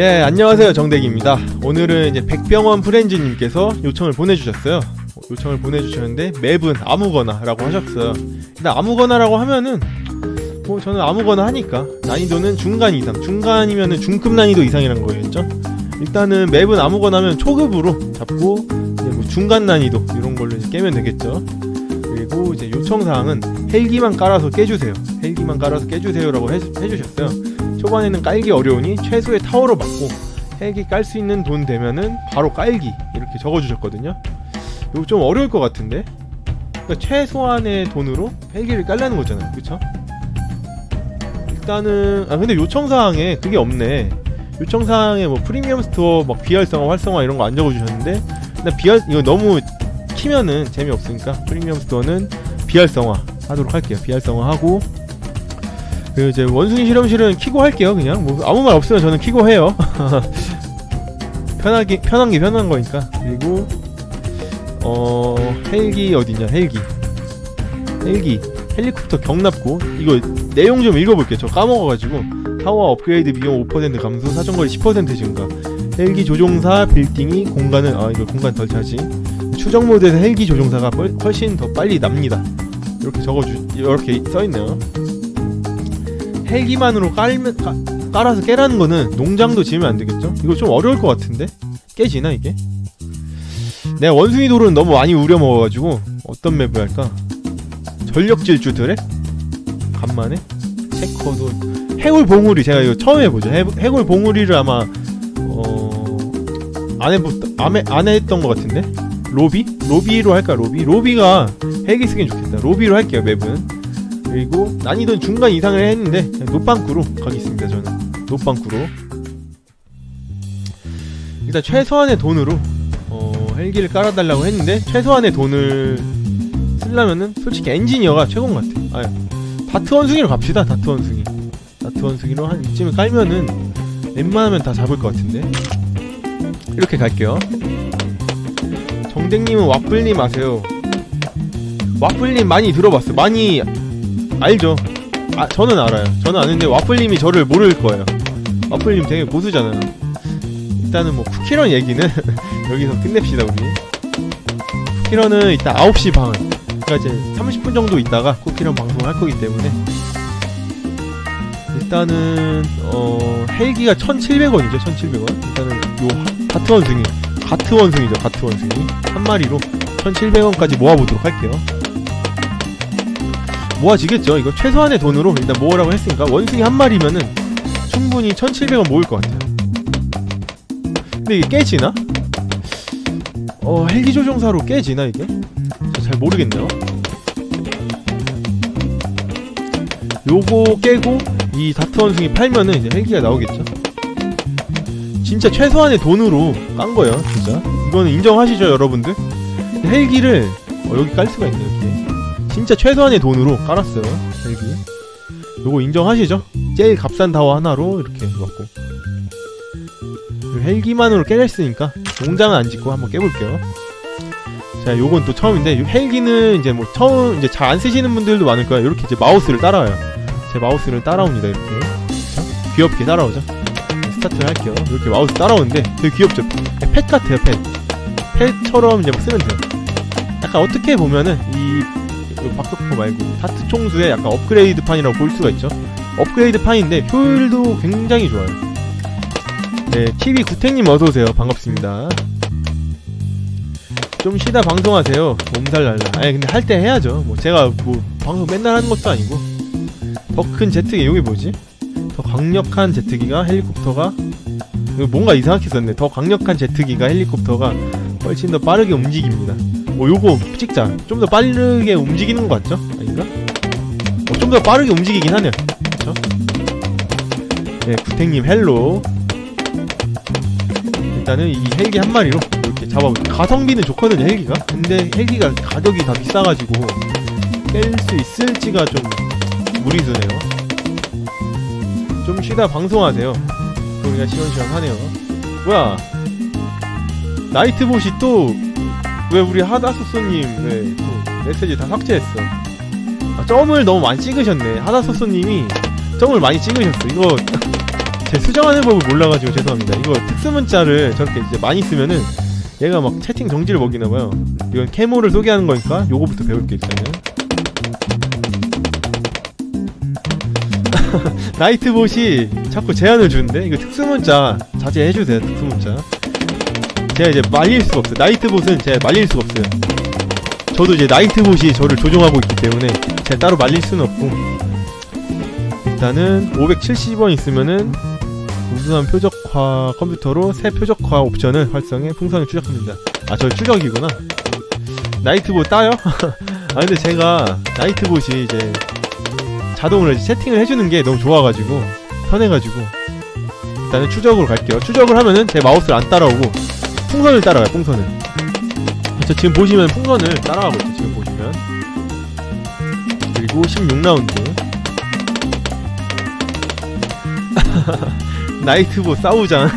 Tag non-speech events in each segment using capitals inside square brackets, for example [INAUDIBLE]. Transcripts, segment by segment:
예, 안녕하세요. 정대기입니다. 오늘은 이제 백병원 프렌즈님께서 요청을 보내주셨어요. 요청을 보내주셨는데 맵은 아무거나라고 하셨어요. 근데 아무거나라고 하면은 뭐 저는 아무거나 하니까 난이도는 중간 이상, 중간이면은 중급 난이도 이상이란 거겠죠? 일단은 맵은 아무거나 하면 초급으로 잡고 뭐 중간 난이도 이런 걸로 깨면 되겠죠. 그리고 이제 요청 사항은 헬기만 깔아서 깨주세요. 헬기만 깔아서 깨주세요라고 해, 해주셨어요. 초반에는 깔기 어려우니 최소의 타워로 받고 헬기 깔수 있는 돈 되면은 바로 깔기 이렇게 적어주셨거든요. 이거 좀 어려울 것 같은데? 그러니까 최소한의 돈으로 헬기를 깔라는 거잖아요. 그쵸? 일단은 아 근데 요청사항에 그게 없네. 요청사항에 뭐 프리미엄 스토어 막 비활성화 활성화 이런 거 안 적어주셨는데 근데 비활 이거 너무 키면은 재미없으니까 프리미엄 스토어는 비활성화 하도록 할게요. 비활성화 하고 그 이제 원숭이 실험실은 키고 할게요 그냥. 뭐 아무 말 없으면 저는 키고 해요. [LAUGHS] 편하게 편한 게 편한 거니까. 그리고 어 헬기 어디냐? 헬기. 헬기. 헬리콥터 경납고. 이거 내용 좀 읽어볼게요. 저 까먹어가지고. 타워 업그레이드 비용 5% 감소 사정거리 10% 증가. 헬기 조종사 빌딩이 공간을 아 이거 공간 덜 차지. 추정 모드에서 헬기 조종사가 훨씬 더 빨리 납니다. 이렇게 적어주 이렇게 써있네요 헬기만으로 깔면 까, 깔아서 깨라는 거는 농장도 지으면 안 되겠죠? 이거 좀 어려울 것 같은데 깨지나 이게? 내가 원숭이 돌은 너무 많이 우려 먹어가지고 어떤 맵을 할까? 전력 질주 드랙? 간만에? 체커도 해골 봉우리 제가 이거 처음 해보죠 해, 해골 봉우리를 아마 어... 안 해보 안, 해, 안 했던 것 같은데? 로비? 로비로 할까 로비? 로비가 헬기 쓰긴 좋겠다 로비로 할게요 맵은 그리고 난이도는 중간 이상을 했는데 노빵꾸로 가겠습니다 저는. 노빵꾸로. 일단 최소한의 돈으로 어, 헬기를 깔아달라고 했는데 최소한의 돈을 쓰려면은 솔직히 엔지니어가 최고인 것 같아 아유 다트 원숭이로 갑시다 다트 원숭이. 다트 원숭이로 한 이쯤에 깔면은 웬만하면 다 잡을 것 같은데. 이렇게 갈게요. 정댕님은 와플님 아세요? 와플님 많이 들어봤어 많이 알죠. 아, 저는 알아요. 저는 아는데 와플님이 저를 모를 거예요. 와플님 되게 고수잖아요. 일단은 뭐 쿠키런 얘기는 [LAUGHS] 여기서 끝냅시다 우리. 쿠키런은 이따 9시 반. 그러니까 이제 30분 정도 있다가 쿠키런 방송을 할 거기 때문에 일단은 어 헬기가 1,700원이죠. 1,700원. 일단은 요 가트 원숭이, 가트 원숭이죠. 가트 원숭이 한 마리로 1,700원까지 모아보도록 할게요. 모아지겠죠. 이거 최소한의 돈으로 일단 모으라고 했으니까 원숭이 한 마리면은 충분히 1700원 모을 것 같아요. 근데 이게 깨지나? 어 헬기 조종사로 깨지나 이게? 잘 모르겠네요. 요거 깨고 이 다트 원숭이 팔면은 이제 헬기가 나오겠죠. 진짜 최소한의 돈으로 깐 거예요 진짜. 이거는 인정하시죠 여러분들? 헬기를 어, 여기 깔 수가 있네요 이렇게 진짜 최소한의 돈으로 깔았어요. 헬기. 요거 인정하시죠? 제일 값싼 타워 하나로 이렇게 놓았고. 헬기만으로 깨냈으니까 농장은 안 짓고 한번 깨볼게요. 자 요건 또 처음인데 헬기는 이제 뭐 처음 이제 잘 안 쓰시는 분들도 많을 거예요. 이렇게 이제 마우스를 따라와요. 제 마우스를 따라옵니다 이렇게. 그쵸? 귀엽게 따라오죠? 스타트를 할게요. 이렇게 마우스 따라오는데 되게 귀엽죠? 펫 같아요 펫. 펫처럼 이제 쓰면 돼요. 약간 어떻게 보면은 이 박격포 말고 다트 총수의 약간 업그레이드 판이라고 볼 수가 있죠. 업그레이드 판인데 효율도 굉장히 좋아요. 네 TV 구탱님 어서오세요. 반갑습니다. 좀 쉬다 방송하세요. 몸살 날라. 아니 근데 할 때 해야죠. 뭐 제가 뭐 방송 맨날 하는 것도 아니고. 더 큰 제트기 여기 뭐지? 더 강력한 제트기가 헬리콥터가? 뭔가 이상하게 썼네. 더 강력한 제트기가 헬리콥터가 훨씬 더 빠르게 움직입니다 뭐 요거 찍자. 좀 더 빠르게 움직이는 것 같죠? 아닌가? 어, 좀 더 빠르게 움직이긴 하네요. 그쵸? 네 구탱님 헬로. 일단은 이 헬기 한 마리로 이렇게 잡아보죠 가성비는 좋거든요 헬기가. 근데 헬기가 가격이 다 비싸가지고 깰수 있을지가 좀 무리수네요. 좀 쉬다 방송하세요. 소리가 시원시원하네요. 뭐야? 나이트봇이 또 왜 우리 하다소소님 왜또 메시지 다 삭제했어 아, 점을 너무 많이 찍으셨네 하다소소님이 점을 많이 찍으셨어 이거 [LAUGHS] 제 수정하는 법을 몰라가지고 죄송합니다. 이거 특수 문자를 저렇게 이제 많이 쓰면은 얘가 막 채팅 정지를 먹이나봐요. 이건 캐모를 소개하는 거니까 요거부터 배울게 일단은. [LAUGHS] 나이트봇이 자꾸 제한을 주는데 이거 특수 문자 자제해주세요 특수 문자. 제가 이제 말릴 수가 없어요. 나이트봇은 제가 말릴 수가 없어요. 저도 이제 나이트봇이 저를 조종하고 있기 때문에 제가 따로 말릴 수는 없고 일단은 570원 있으면은 우수한 표적화 컴퓨터로 새 표적화 옵션을 활성해 풍선을 추적합니다. 아, 저 추적이구나. 나이트봇 따요? [LAUGHS] 아, 근데 제가 나이트봇이 이제 자동으로 이제 세팅을 해주는 게 너무 좋아가지고 편해가지고 일단은 추적으로 갈게요. 추적을 하면은 제 마우스를 안 따라오고 풍선을 따라가요. 풍선을. 저 지금 보시면 풍선을 따라가고 있죠. 지금 보시면 그리고 16라운드 [LAUGHS] 나이트보 싸우자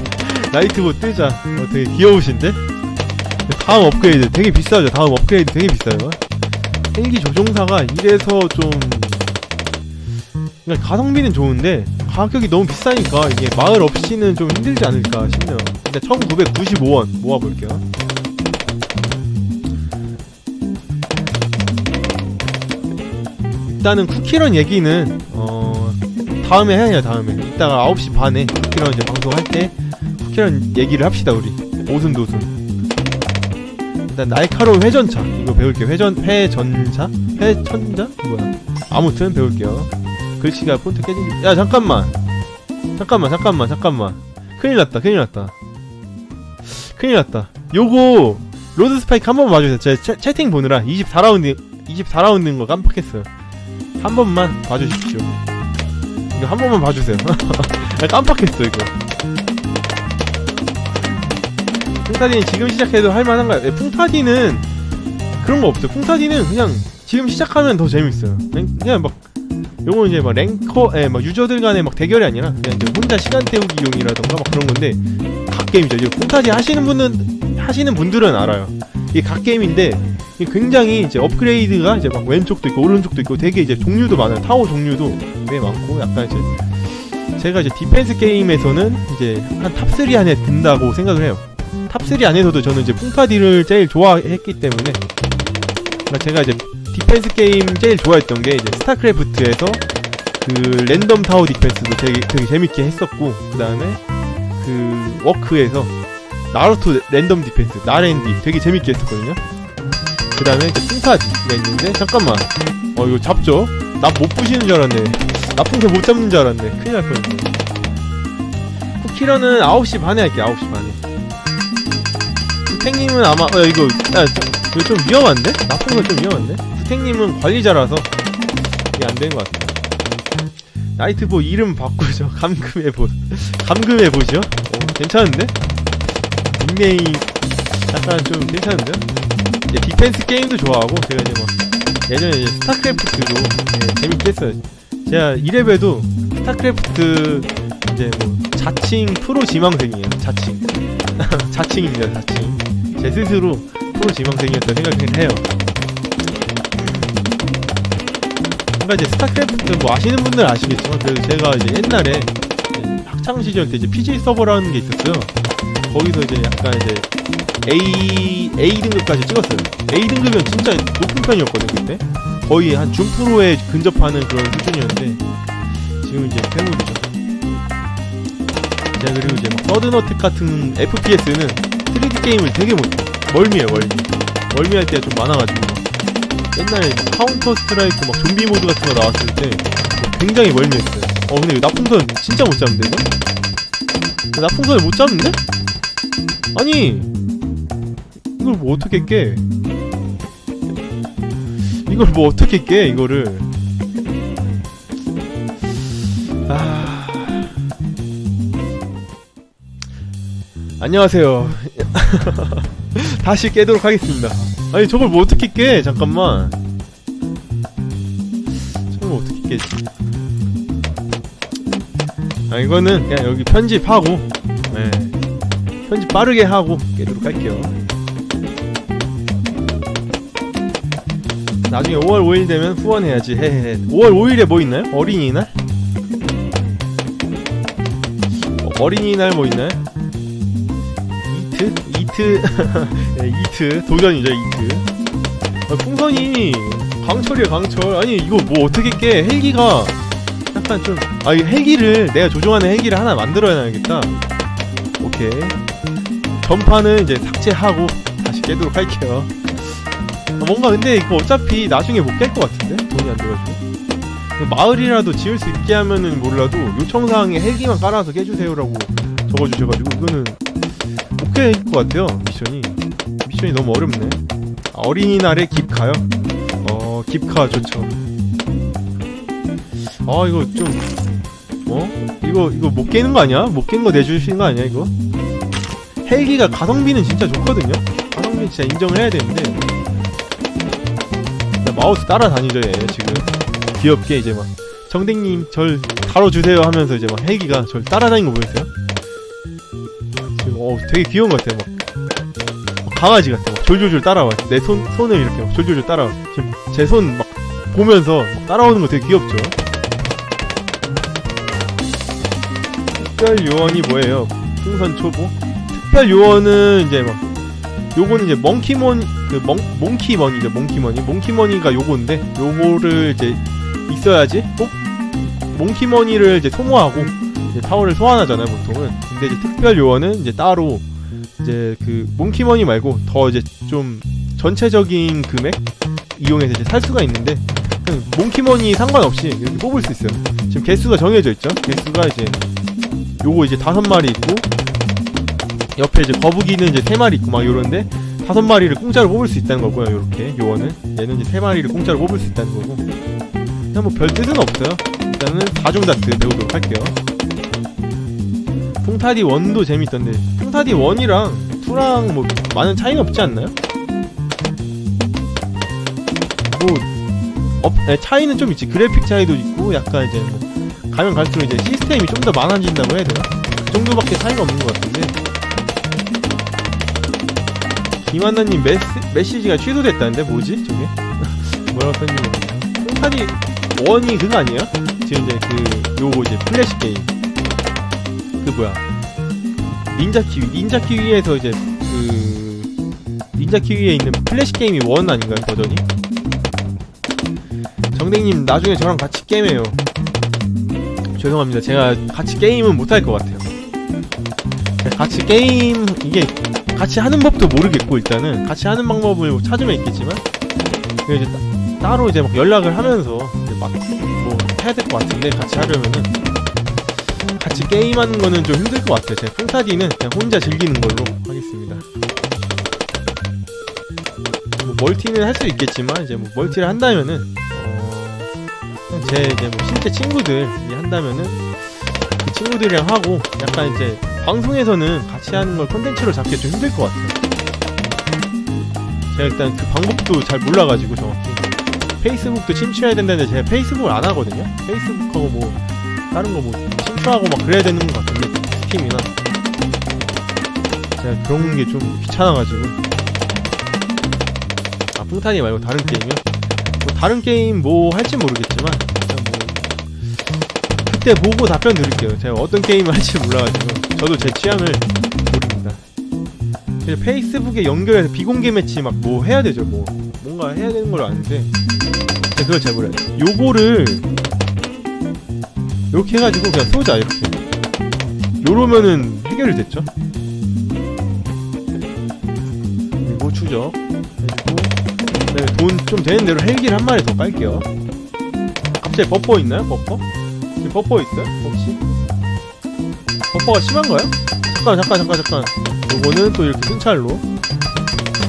[LAUGHS] 나이트보 뜨자 어, 되게 귀여우신데? 다음 업그레이드 되게 비싸죠 다음 업그레이드 되게 비싸요 헬기 조종사가 이래서 좀 그러니까 가성비는 좋은데 가격이 너무 비싸니까 이게 마을 없이는 좀 힘들지 않을까 싶네요. 일단 1995원 모아볼게요. 일단은 쿠키런 얘기는 어 다음에 해야 다음에. 이따가 9시 반에 쿠키런 이제 방송할 때 쿠키런 얘기를 합시다 우리. 오순도순. 일단 날카로운 회전차. 이거 배울게요. 회전 회전차? 회천자? 뭐야? 아무튼 배울게요 글씨가 폰트 깨진 야 잠깐만. 잠깐만 잠깐만 잠깐만. 큰일 났다 큰일 났다. 큰일 났다. 요거 로드 스파이크 한 번만 봐주세요. 제가 채, 채팅 보느라 24라운드 24라운드인 거 깜빡했어요. 한 번만 봐주십시오. 이거 한 번만 봐주세요. [LAUGHS] 아, 깜빡했어 이거. 풍타디는 지금 시작해도 할만한가요? 네, 풍타디는 그런 거 없어요. 풍타디는 그냥 지금 시작하면 더 재밌어요. 그냥, 그냥 막 요거 이제 막 랭커, 에, 막 유저들 간의 막 대결이 아니라 그냥 이제 혼자 시간 때우기용이라던가 막 그런 건데 각 게임이죠. 이제 폰타지 하시는 분은 하시는 분들은 알아요. 이게 각 게임인데 굉장히 이제 업그레이드가 이제 막 왼쪽도 있고 오른쪽도 있고 되게 이제 종류도 많아요. 타워 종류도 꽤 많고 약간 이제 제가 이제 디펜스 게임에서는 이제 한 탑3 안에 든다고 생각을 해요. 탑3 안에서도 저는 이제 풍파디를 제일 좋아했기 때문에 그러니까 제가 이제 디펜스 게임 제일 좋아했던 게 이제 스타크래프트에서 그 랜덤 타워 디펜스도 되게, 되게 재밌게 했었고 그 다음에 그 워크에서 나루토 랜덤 디펜스 나랜디 되게 재밌게 했었거든요 그 다음에 이제 풍타디가 있는데 잠깐만 어 이거 잡죠? 나 못 부시는 줄 알았네 나 풍선 못 잡는 줄 알았네 큰일 날 뻔했네 쿠키런은 9시 반에 할게 9시 반에 탱님은 아마 어 이거 야, 저, 이거 좀 위험한데? 나쁜 건 좀 위험한데? 스택님은 관리자라서 이게 안 되는 것 같아요. 나이트보 이름 바꾸죠. 감금해 보, 감금해 보죠. 어, 괜찮은데? 닉네임 약간 좀 괜찮은데요? 이제 디펜스 게임도 좋아하고 제가 이제 뭐 예전에 이제 스타크래프트도 예, 재밌게 했어요. 제가 이레벨도 스타크래프트 이제 뭐 자칭 프로 지망생이에요. 자칭 [LAUGHS] 자칭입니다. 자칭 제 스스로 프로 지망생이었다 생각을 해요. 뭔가 이제 스타크래프트 뭐 아시는 분들 아시겠지만 그래도 제가 이제 옛날에 학창 시절 때 이제 PG 서버라는 게 있었어요. 거기서 이제 약간 이제 A A 등급까지 찍었어요. A 등급이면 진짜 높은 편이었거든요 그때. 거의 한 준프로에 근접하는 그런 수준이었는데 지금 이제 패물이죠. 제가 그리고 이제 막 서든어택 같은 FPS는 3D 게임을 되게 못 멀미해요 멀미. 멀미할 때가 좀 많아가지고 옛날에 카운터 스트라이크 막 좀비 모드 같은 거 나왔을 때 굉장히 멀미했어요. 어 근데 이거 나풍선 진짜 못 잡는데 이거? 나풍선을 못 잡는데? 아니 이걸 뭐 어떻게 깨? 이걸 뭐 어떻게 깨 이거를? 아 안녕하세요. [LAUGHS] 다시 깨도록 하겠습니다. 아니 저걸 뭐 어떻게 깨? 잠깐만. 저걸 뭐 어떻게 깨지? 아 이거는 그냥 여기 편집하고, 네. 편집 빠르게 하고 깨도록 할게요. 나중에 5월 5일 되면 후원해야지. 헤헤. 5월 5일에 뭐 있나요? 어린이날? 어린이날 뭐 있나요? 이트? 이트. [LAUGHS] 네, 이트. 도전이죠 이트. 아, 풍선이 강철이야 강철. 아니 이거 뭐 어떻게 깨? 헬기가 약간 좀아 이 헬기를 내가 조종하는 헬기를 하나 만들어야겠다. 오케이. 전파는 이제 삭제하고 다시 깨도록 할게요. 아, 뭔가 근데 이거 어차피 나중에 못 깰 것 같은데? 돈이 안 돼가지고. 마을이라도 지을 수 있게 하면은 몰라도 요청사항에 헬기만 깔아서 깨주세요라고 적어주셔가지고 이거는 못깰것 같아요 미션이 미션이 너무 어렵네 아, 어린이날에 깁카요? 어 깁카 좋죠 아 이거 좀 어? 이거 이거 못 깨는 거 아니야? 못 깨는 거 내주시는 거 아니야 이거? 헬기가 가성비는 진짜 좋거든요? 가성비 진짜 인정을 해야 되는데 마우스 따라다니죠 얘 지금 귀엽게 이제 막 정댕님 절 다뤄주세요 하면서 이제 막 헬기가 절 따라다니는 거 보이세요? 어 되게 귀여운 것 같아요 막, 막 강아지 같아 막 졸졸졸 따라와 내 손 손을 이렇게 막 졸졸졸 따라와 제 손 막 보면서 막 따라오는 거 되게 귀엽죠? 특별 요원이 뭐예요? 풍선 초보? 특별 요원은 이제 막 요거는 이제 멍키몬 그 멍, 몽키머니죠 몽키머니? 몽키머니가 요건데 요거를 이제 있어야지 꼭 몽키머니를 이제 소모하고 이제 파워를 소환하잖아요 보통은. 근데 이제 특별 요원은 이제 따로 이제 그 몽키머니 말고 더 이제 좀 전체적인 금액 이용해서 이제 살 수가 있는데 그 몽키머니 상관없이 이렇게 뽑을 수 있어요. 지금 개수가 정해져 있죠? 개수가 이제 요거 이제 다섯 마리 있고 옆에 이제 거북이는 이제 세 마리 있고 막 요런데 다섯 마리를 공짜로 뽑을 수 있다는 거고요 요렇게 요원은. 얘는 이제 세 마리를 공짜로 뽑을 수 있다는 거고. 그냥 뭐 별 뜻은 없어요. 일단은 4종 다트 배우도록 할게요 풍타디 1도 재밌던데 풍타디 1이랑 2랑 뭐 많은 차이는 없지 않나요? 뭐 업, 네, 차이는 좀 있지 그래픽 차이도 있고 약간 이제 뭐 가면 갈수록 이제 시스템이 좀 더 많아진다고 해야 되나? 그 정도밖에 차이가 없는 것 같은데 김한나님 메시, 메시지가 취소됐다는데 뭐지 저게? [LAUGHS] 뭐라고 썼는지 모르겠네 풍타디 1이 그거 아니에요? 지금 이제 그 요거 이제 플래시 게임 그 뭐야? 닌자 키위 닌자 키위에서 이제 그 닌자 키위에 있는 플래시 게임이 1 아닌가요 버전이? 정댕님 나중에 저랑 같이 게임해요. 죄송합니다. 제가 같이 게임은 못할 것 같아요. 같이 게임 이게 같이 하는 법도 모르겠고 일단은. 같이 하는 방법을 찾으면 있겠지만. 이제 따, 따로 이제 막 연락을 하면서 이제 막 뭐 해야 될 것 같은데 같이 하려면은 같이 게임하는 거는 좀 힘들 것 같아요. 제가 풍타디는 그냥 혼자 즐기는 걸로 하겠습니다. 뭐 멀티는 할 수 있겠지만 이제 뭐 멀티를 한다면은 어, 제 이제 뭐 실제 친구들이 한다면은 그 친구들이랑 하고 약간 이제 방송에서는 같이 하는 걸 콘텐츠로 잡기 좀 힘들 것 같아요. 제가 일단 그 방법도 잘 몰라가지고 정확히 페이스북도 침투해야 된다는데 제가 페이스북을 안 하거든요. 페이스북하고 뭐 다른 거뭐 침투하고 막 그래야 되는 것 같은데 스팀이나 제가 그런 게 좀 귀찮아가지고 아 풍탄이 말고 다른 게임이요? 뭐 다른 게임 뭐 할지 모르겠지만 그냥 뭐 그때 보고 답변 드릴게요. 제가 어떤 게임을 할지 몰라가지고 저도 제 취향을 모릅니다. 그래서 페이스북에 연결해서 비공개 매치 막 뭐 해야 되죠. 뭐 뭔가 해야 되는 걸 아는데 제가 그걸 잘 몰라요. 요거를 이렇게 해가지고 그냥 쏘자 이렇게. 요러면은 해결이 됐죠. 그리고 추적 해주고 그다음에 돈좀 되는 대로 헬기를 한 마리 더 깔게요. 갑자기 버퍼 있나요? 버퍼? 지금 버퍼 있어요? 혹시? 버퍼가 심한가요? 잠깐 잠깐 잠깐 잠깐 요거는 또 이렇게 순찰로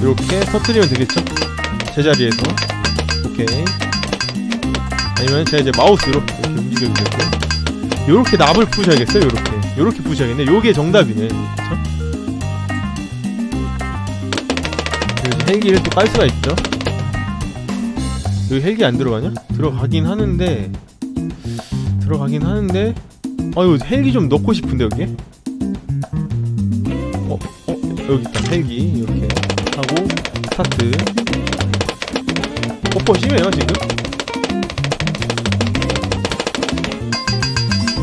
이렇게 터트리면 되겠죠? 제자리에서 오케이 아니면 제가 이제 마우스로 이렇게 움직여도 되고 요렇게 납을 부셔야겠어요 요렇게. 요렇게 부셔야겠네. 요게 정답이네. 이제 헬기를 또 깔 수가 있죠. 여기 헬기 안 들어가냐? 들어가긴 하는데 들어가긴 하는데 아유 헬기 좀 넣고 싶은데 여기에? 어? 어? 여기 있다. 헬기 이렇게 하고 스타트. 뽀뽀 심해요 지금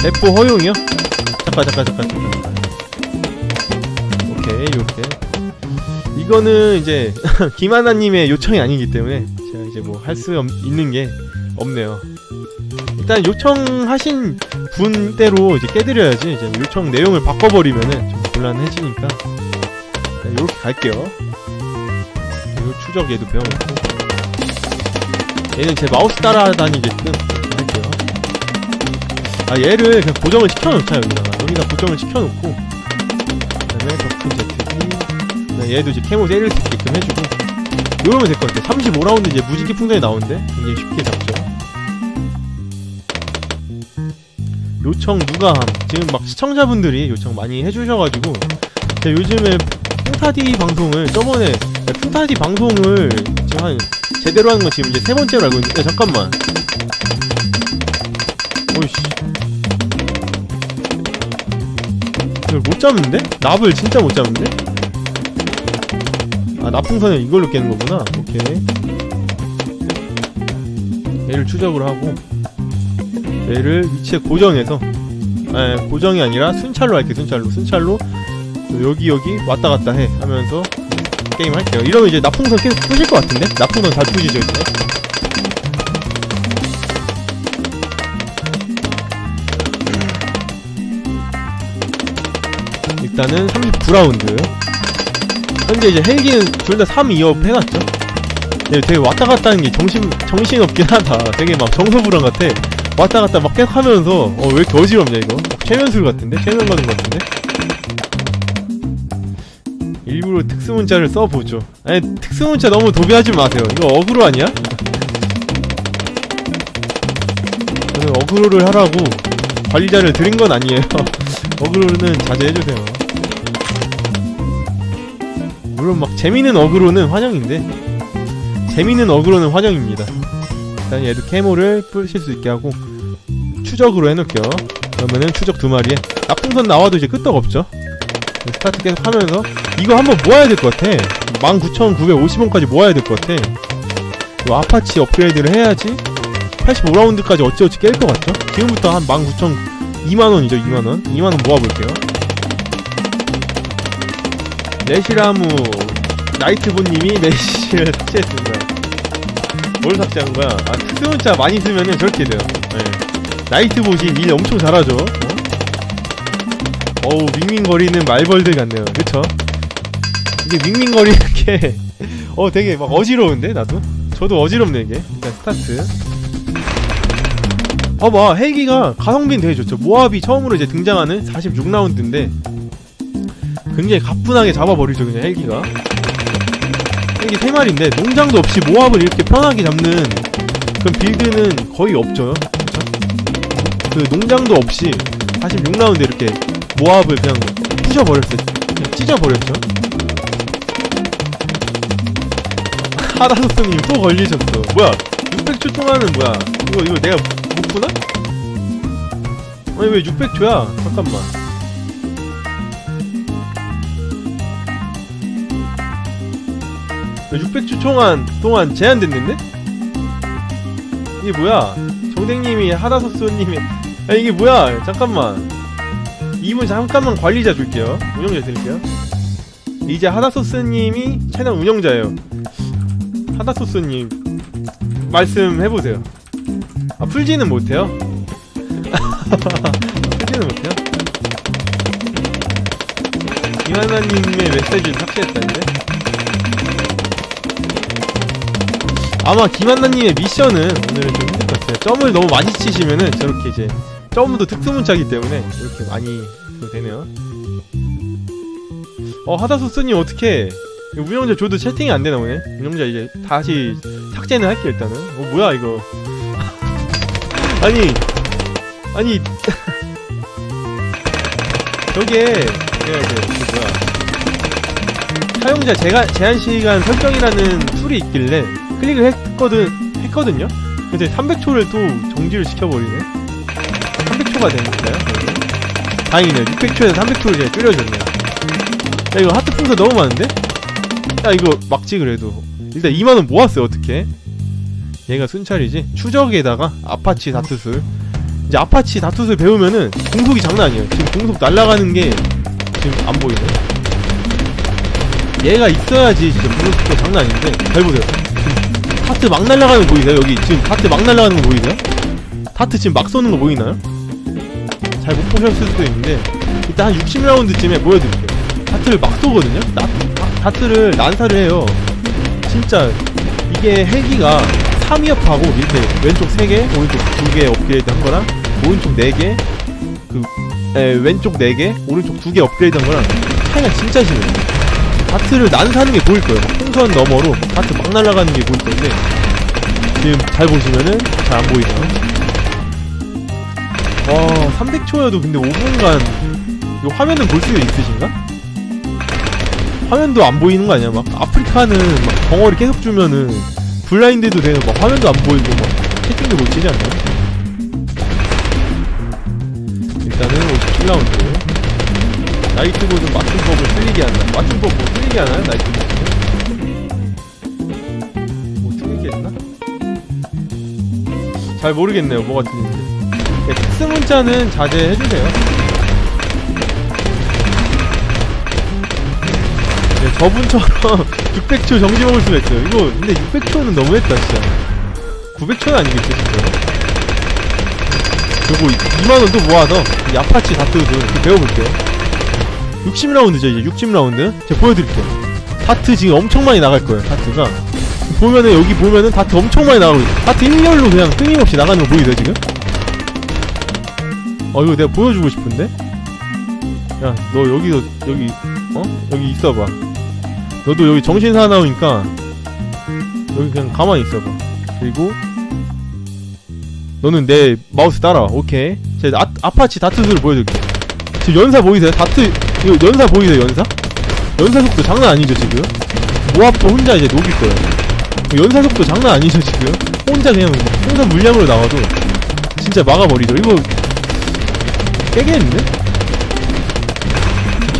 F4 허용이요? 자 잠깐 잠깐 잠깐 잠깐. 오케이 요렇게 이거는 이제 [LAUGHS] 김하나님의 요청이 아니기 때문에 제가 이제 뭐 할 수 있는 게 없네요. 일단 요청하신 분대로 이제 깨드려야지 이제 요청 내용을 바꿔버리면은 좀 곤란해지니까. 요렇게 갈게요. 그리고 추적 얘도 배워놓고. 얘는 제 마우스 따라다니게끔. 이렇게 아 얘를 그냥 고정을 시켜놓자 여기다가. 여기다 고정을 시켜놓고. 그 다음에 덕후 제트기 그다음에 얘도 이제 캐모 때릴 수 있게끔 해주고. 이러면 될 것 같아. 35라운드 이제 무지개 풍선이 나오는데? 굉장히 쉽게 잡죠. 요청 누가 함? 지금 막 시청자분들이 요청 많이 해주셔가지고. 제가 요즘에 풍타디 방송을 저번에 풍타디 방송을 지금 한 제대로 하는 건 지금 이제 세 번째로 알고 있는데 야, 잠깐만 이걸 못 잡는데? 납을 진짜 못 잡는데? 아 납풍선을 이걸로 깨는 거구나 오케이 얘를 추적을 하고 얘를 위치에 고정해서 아 고정이 아니라 순찰로 할게 순찰로 순찰로 여기 여기 왔다 갔다 해 하면서 게임 할게요 이러면 이제 납풍선 계속 푸실 것 같은데? 납풍선 잘 푸시죠 이제 일단은 39라운드 현재 이제 헬기는 둘 다 3, 2업 해놨죠. 얘 되게 왔다 갔다 하는 게 정신, 정신없긴 하다. 되게 막 정서불안 같아. 왔다 갔다 막 계속 하면서 어 왜 이렇게 어지럽냐 이거? 최면술 같은데? 최면 가는 것 같은데? 일부러 특수문자를 써보죠. 아니 특수문자 너무 도배하지 마세요. 이거 어그로 아니야? 저는 어그로를 하라고 관리자를 드린 건 아니에요. [LAUGHS] 어그로는 자제해주세요 물론 막 재미있는 어그로는 환영인데 재미있는 어그로는 환영입니다. 일단 얘도 캐모를 뿌실 수 있게 하고 추적으로 해놓을게요. 그러면은 추적 두 마리에 나풍선 나와도 이제 끄떡 없죠? 스타트 계속 하면서 이거 한번 모아야 될 것 같아. 19,950원까지 모아야 될 것 같아. 이 아파치 업그레이드를 해야지 85라운드까지 어찌어찌 깰 것 같죠? 지금부터 한 19,000 2만원이죠 2만원. 2만원 모아볼게요 레시라무 나이트보님이 메시를 삭제했습니다 [LAUGHS] 뭘 삭제한 거야? 아 특수문자 많이 쓰면은 저렇게 돼요 네. 나이트봇이 일 엄청 잘하죠 어? 어우 밍밍거리는 말벌들 같네요 그쵸? 이게 밍밍거리는 [LAUGHS] 게 어 되게 막 어지러운데 나도? 저도 어지럽네 이게 일단 스타트 봐봐 헬기가 가성비는 되게 좋죠 모압이 처음으로 이제 등장하는 46라운드인데 굉장히 가뿐하게 잡아버리죠 그냥 헬기가. 헬기 3마리인데 농장도 없이 모압을 이렇게 편하게 잡는 그런 빌드는 거의 없죠. 그쵸? 그 농장도 없이 46라운드 이렇게 모압을 그냥 부셔버렸어요. 그냥 찢어버렸죠. [LAUGHS] 하다소스님 또 걸리셨어 뭐야 600초 동안은 뭐야? 이거 이거 내가 못 푸나? 아니 왜 600초야? 잠깐만 600초 동안 동안 제한됐는데? 이게 뭐야 정댕님이 하다소스님이 아 이게 뭐야 잠깐만 이분 잠깐만 관리자 줄게요 운영자 드릴게요 이제 하다소스님이 채널 운영자예요 하다소스님 말씀해보세요 아 풀지는 못해요? [LAUGHS] 풀지는 못해요? 이하나님의 메시지를 삭제했다는데? 아마 김한나님의 미션은 오늘은 좀 힘들 것 같아요. 점을 너무 많이 치시면은 저렇게 이제 점도 특수문자기 때문에 이렇게 많이 되네요. 어 하다소스님 어떻게 운영자 줘도 채팅이 안 되나 보네. 운영자 이제 다시 삭제는 할게 일단은. 어 뭐야 이거. [LAUGHS] 아니 아니. [LAUGHS] 저게 뭐야 그 뭐야. 사용자 제가 제한 시간 설정이라는 툴이 있길래 클릭을 했거든 했거든요 근데 300초를 또 정지를 시켜버리네 300초가 되는가요? 다행이네요 600초에서 300초를 이제 줄여줬네요 야 이거 하트 풍선 너무 많은데? 야 이거 막지 그래도 일단 2만원 모았어요 어떻게 얘가 순찰이지 추적에다가 아파치 다트술 이제 아파치 다투스를 배우면은 공속이 장난 아니에요. 지금 공속 날아가는 게 지금 안 보이네. 얘가 있어야지 진짜 공속도 장난 아닌데 잘 보세요. 타트 막 날아가는 거 보이세요? 여기 지금 타트 막 날아가는 거 보이세요? 타트 지금 막 쏘는 거 보이나요? 잘 못 보셨을 수도 있는데 일단 한 60라운드쯤에 보여드릴게요. 타트를 막 쏘거든요? 나, 타, 타트를 난사를 해요. 진짜 이게 헬기가 3위업하고 밑에 왼쪽 3개, 오른쪽 2개 업그레이드 한 거랑 오른쪽 4개, 그 에, 왼쪽 4개, 오른쪽 2개 업그레이드 한 거랑 차이가 진짜 심해요. 다트를 난사하는 게 보일 거예요. 풍선 너머로 다트 막 날아가는 게 보일 건데 지금 잘 보시면은 잘 안 보이네요. 와 300초여도 근데 5분간 이 화면은 볼 수 있으신가? 화면도 안 보이는 거 아니야? 막 아프리카는 막 벙어리 계속 주면은 블라인드도 되는 막 화면도 안 보이고 막 채팅도 못 치지 않나요? 일단은 57라운드 나이트보드 맞춤법을 틀리게 한다 맞춤법 뭐 틀리게 하나요? 나이트보드 뭐 틀리게 했나? 잘 모르겠네요 뭐가 틀린지 네, 특수 문자는 자제해주세요 네, 저분처럼 [LAUGHS] 600초 정지 먹을 수가 있어요. 이거 근데 600초는 너무했다 진짜. 900초는 아니겠죠 진짜. 그리고 2만원 또 모아서 이 아파치 다트도 배워볼게요. 60라운드죠 이제 60라운드. 제가 보여드릴게요. 다트 지금 엄청 많이 나갈 거예요. 다트가. 보면은 여기 보면은 다트 엄청 많이 나가고 있어요. 다트 1열로 그냥 끊임없이 나가는 거 보이세요 지금? 어 이거 내가 보여주고 싶은데? 야 너 여기서 여기 어? 여기 있어봐 너도 여기 정신 사나우니까 여기 그냥 가만히 있어봐 그리고 너는 내 마우스 따라와 오케이 제가 아, 아파치 다트를 보여줄게 지금 연사 보이세요? 다트 이거 연사 보이세요 연사? 연사 속도 장난 아니죠 지금 모압도 혼자 이제 녹일 거예요 연사 속도 장난 아니죠 지금 혼자 그냥 풍선 물량으로 나와도 진짜 막아버리죠 이거 깨겠는데?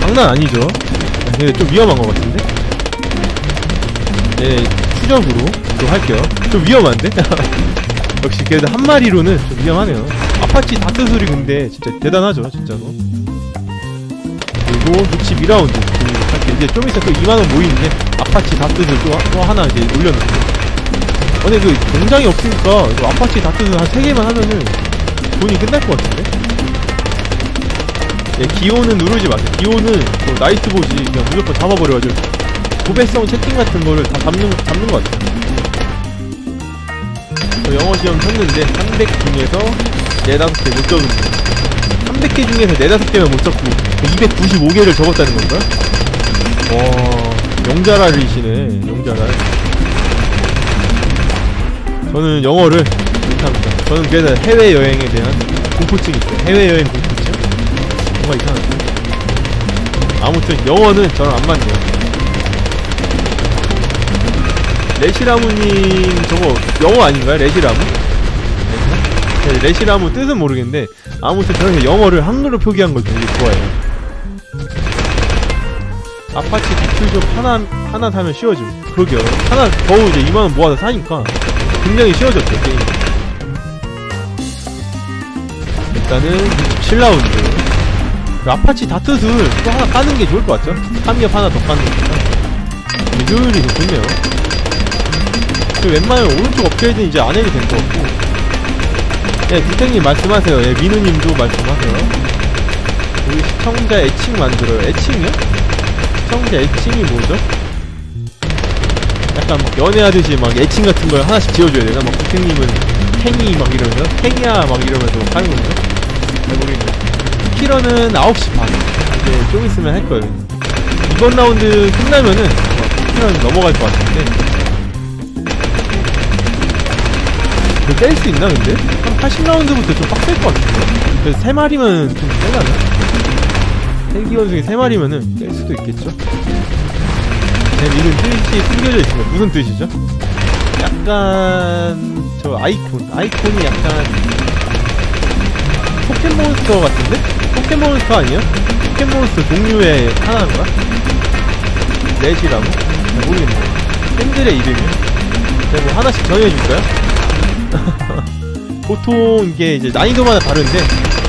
장난 아니죠 근데 좀 위험한 것 같은데? 네, 추적으로 좀 할게요. 좀 위험한데? [LAUGHS] 역시 그래도 한 마리로는 좀 위험하네요. 아파치 다트 소리 근데 진짜 대단하죠, 진짜로. 그리고 62라운드 할게 이제 좀 있어 또 2만원 모이는데 아파치 다트를 또, 또 하나 이제 올려놓고. 근데 그 공장이 없으니까 이거 아파치 다트를 한 3개만 하면은 돈이 끝날 것 같은데? 예, 기호는 누르지 마세요. 기호는 뭐 나이트보지 그냥 무조건 잡아버려가지고 고배성 채팅 같은 거를 다 잡는, 잡는 것 같아요. 저 영어 시험 쳤는데 300 중에서 4, 5개 못 적은 거 300개 중에서 4, 5개만 못 적고 295개를 적었다는 건가? 와 영자랄이시네 영자랄 저는 영어를 못합니다 저는 그래서 해외여행에 대한 공포증이 있어요 해외여행 공포증? 뭔가 이상한데 아무튼 영어는 저는 안 맞네요 레시라무님 저거 영어 아닌가요? 레시라무? 네, 레시라무 뜻은 모르겠는데 아무튼 저는 영어를 한글로 표기한 걸 되게 좋아해요. 아파치 디플족 하나 하나 사면 쉬워짐. 그러게요. 하나 겨우 이제 2만원 모아서 사니까 굉장히 쉬워졌죠 게임. 일단은 67라운드. 그 아파치 다트술 또 하나 까는 게 좋을 것 같죠? 3위업 하나 더 까는 거니까 효율이 좀 좋네요. 그 웬만하면 오른쪽 업그레이드는 이제 안 해도 될 것 같고 예, 디탱님 말씀하세요 예, 민우님도 말씀하세요 우리 시청자 애칭 만들어요 애칭이요? 시청자 애칭이 뭐죠? 약간 막 연애하듯이 막 애칭 같은 걸 하나씩 지어줘야 되나? 막 디탱님은 탱이 막 이러면서 탱이야 막 이러면서 막 하는 건가? 잘 모르겠네 키러는 9시 반 이제 좀 있으면 할 거예요 이번 라운드 끝나면은 키러는 넘어갈 것 같은데 이거 뺄수 있나 근데? 한 80라운드부터 좀 빡셀 것 같은데 그래서 3마리면 좀 뺄라나? 헬기원 중에 3마리면은 뺄 수도 있겠죠? 제 이름 뜻이 숨겨져 있습니다 무슨 뜻이죠? 약간 저 아이콘 아이콘이 약간 포켓몬스터 같은데? 포켓몬스터 아니에요? 포켓몬스터 종류의 하나인가? 넷이라고? 잘 모르겠네 팬들의 이름이요? 제가 뭐 하나씩 정해줄까요? [LAUGHS] 보통 이게 이제 난이도마다 다른데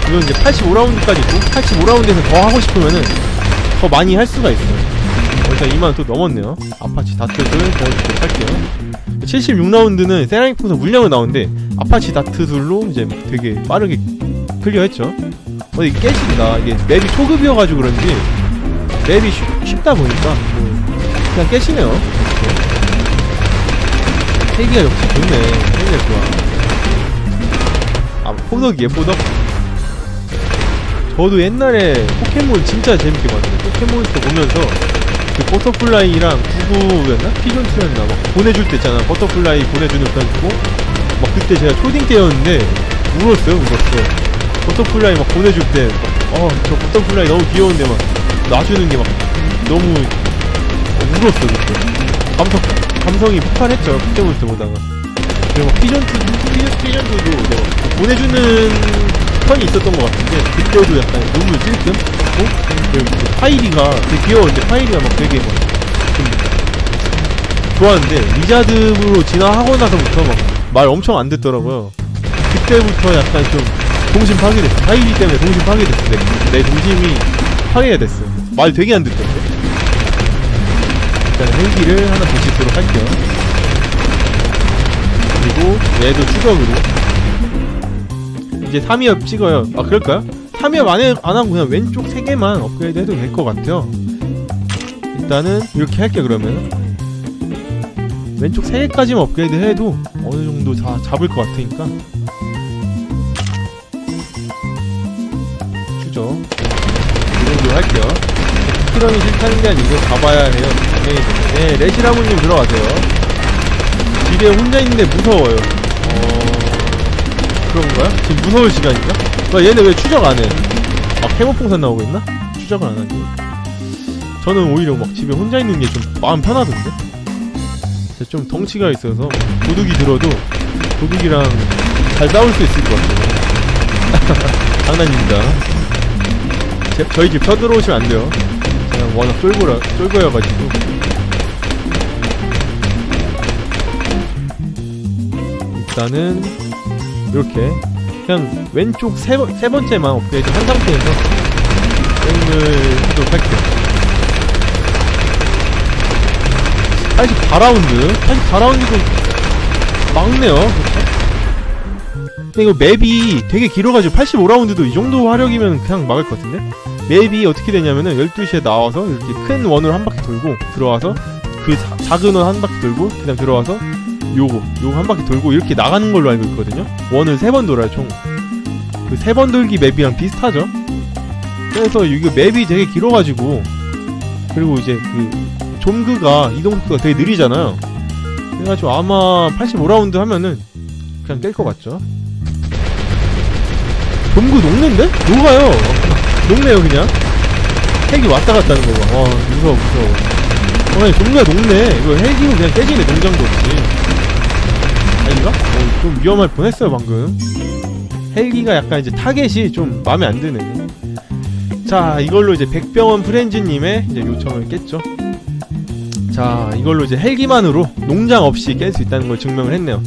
이건 이제 85라운드까지 있고 85라운드에서 더 하고 싶으면은 더 많이 할 수가 있어요. 어, 일단 2만원 또 넘었네요. 아파치 다트를 더 이렇게 할게요. 76라운드는 세라믹 풍선 물량으로 나오는데 아파치 다트술로 이제 되게 빠르게 클리어했죠. 어, 이게 깨진다. 이게 맵이 초급이어가지고 그런지 맵이 쉽, 쉽다 보니까 뭐 그냥 깨시네요. 세기가 역시 좋네. 세기가 좋아. 아, 포덕이에 포덕. 저도 옛날에 포켓몬 진짜 재밌게 봤는데 포켓몬스터 보면서 그 버터플라이랑 구구였나? 피존스였나? 막 보내줄 때 있잖아. 버터플라이 보내주는 그런 거고 막 그때 제가 초딩 때였는데 울었어요, 울었어. 버터플라이 막 보내줄 때, 막, 어, 저 버터플라이 너무 귀여운데 막 놔주는 게 막 너무 어, 울었어 그때. 감성 감성이 폭발했죠 포켓몬스터 보다가. 그리고 막 피전투 피전 피전투도 이제 막 보내주는 편이 있었던 것 같은데 그때도 약간 눈물 찔끔 어? 그리고 그 파이리가 되게 귀여운데 파이리가 막 되게 막 좀 좋았는데 리자드로 진화하고 나서부터 막 말 엄청 안 듣더라고요. 그때부터 약간 좀 동심 파괴됐어. 파이리 때문에 동심 파괴됐어. 내, 내 동심이 파괴가 됐어. 말 되게 안 듣던데. 일단 헬기를 하나 보시도록 할게요. 그리고 얘도 추적으로 이제 3위업 찍어요. 아 그럴까요? 3위업 안, 해, 안 하고 그냥 왼쪽 3개만 업그레이드 해도 될 것 같아요. 일단은 이렇게 할게 그러면 왼쪽 3개까지만 업그레이드 해도 어느 정도 다 잡을 것 같으니까 추적 이 정도 할게요. 피런이 싫다는 게 아니고 가봐야 해요. 당연히. 네, 레시라무님 들어가세요. 집에 혼자 있는데 무서워요. 어... 그런가요? 지금 무서울 시간인가? 와, 얘네 왜 추적 안 해? 아, 캐모풍선 나오고 있나? 추적을 안 하지. 저는 오히려 막 집에 혼자 있는 게 좀 마음 편하던데? 좀 덩치가 있어서 도둑이 들어도 도둑이랑 잘 싸울 수 있을 것 같아요. [LAUGHS] 장난입니다. 제, 저희 집 쳐들어오시면 안 돼요. 제가 워낙 쫄보라, 쫄보여가지고. 일단은, 이렇게. 그냥 왼쪽 세, 번- 세 번째만 업그레이드 한 상태에서 게임을 하도록 할게요. 84라운드? 84라운드도 막네요. 그쵸? 근데 이거 맵이 되게 길어가지고 85라운드도 이 정도 화력이면 그냥 막을 것 같은데? 맵이 어떻게 되냐면은 12시에 나와서 이렇게 큰 원을 한 바퀴 돌고 들어와서 그 자- 작은 원 한 바퀴 돌고 그다음 들어와서 요거 요거 한 바퀴 돌고 이렇게 나가는 걸로 알고 있거든요. 원을 세 번 돌아요 총. 그 세 번 돌기 맵이랑 비슷하죠. 그래서 이거 맵이 되게 길어가지고 그리고 이제 그 좀그가 이동 속도가 되게 느리잖아요. 그래가지고 아마 85라운드 하면은 그냥 깰 것 같죠. 좀그 녹는데? 녹아요. 녹네요 그냥. 헬기 왔다 갔다 하는 거가. 와 무서워 무서워. 어, 아니 좀그가 녹네. 이거 헬기는 그냥 깨지네 농장도 없이. 아닌가? 어, 좀 위험할 뻔했어요 방금. 헬기가 약간 이제 타겟이 좀 마음에 안 드네. 자 이걸로 이제 백병원 프렌즈님의 이제 요청을 깼죠. 자 이걸로 이제 헬기만으로 농장 없이 깰 수 있다는 걸 증명을 했네요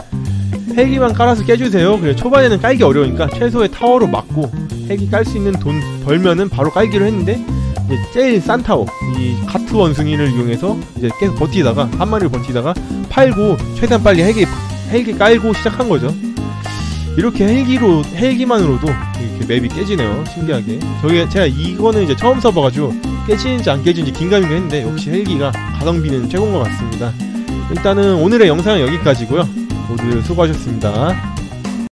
헬기만 깔아서 깨주세요 그래 초반에는 깔기 어려우니까 최소의 타워로 막고 헬기 깔 수 있는 돈 벌면은 바로 깔기로 했는데 이제 제일 싼 타워 이 카트 원숭이를 이용해서 이제 계속 버티다가 한 마리를 버티다가 팔고 최대한 빨리 헬기 헬기 깔고 시작한 거죠 이렇게 헬기로 헬기만으로도 이렇게 맵이 깨지네요 신기하게 저게 제가 이거는 이제 처음 써봐가지고 깨지는지 안 깨지는지 긴가민가 했는데 역시 헬기가 가성비는 최고인 것 같습니다. 일단은 오늘의 영상은 여기까지고요. 모두 수고하셨습니다.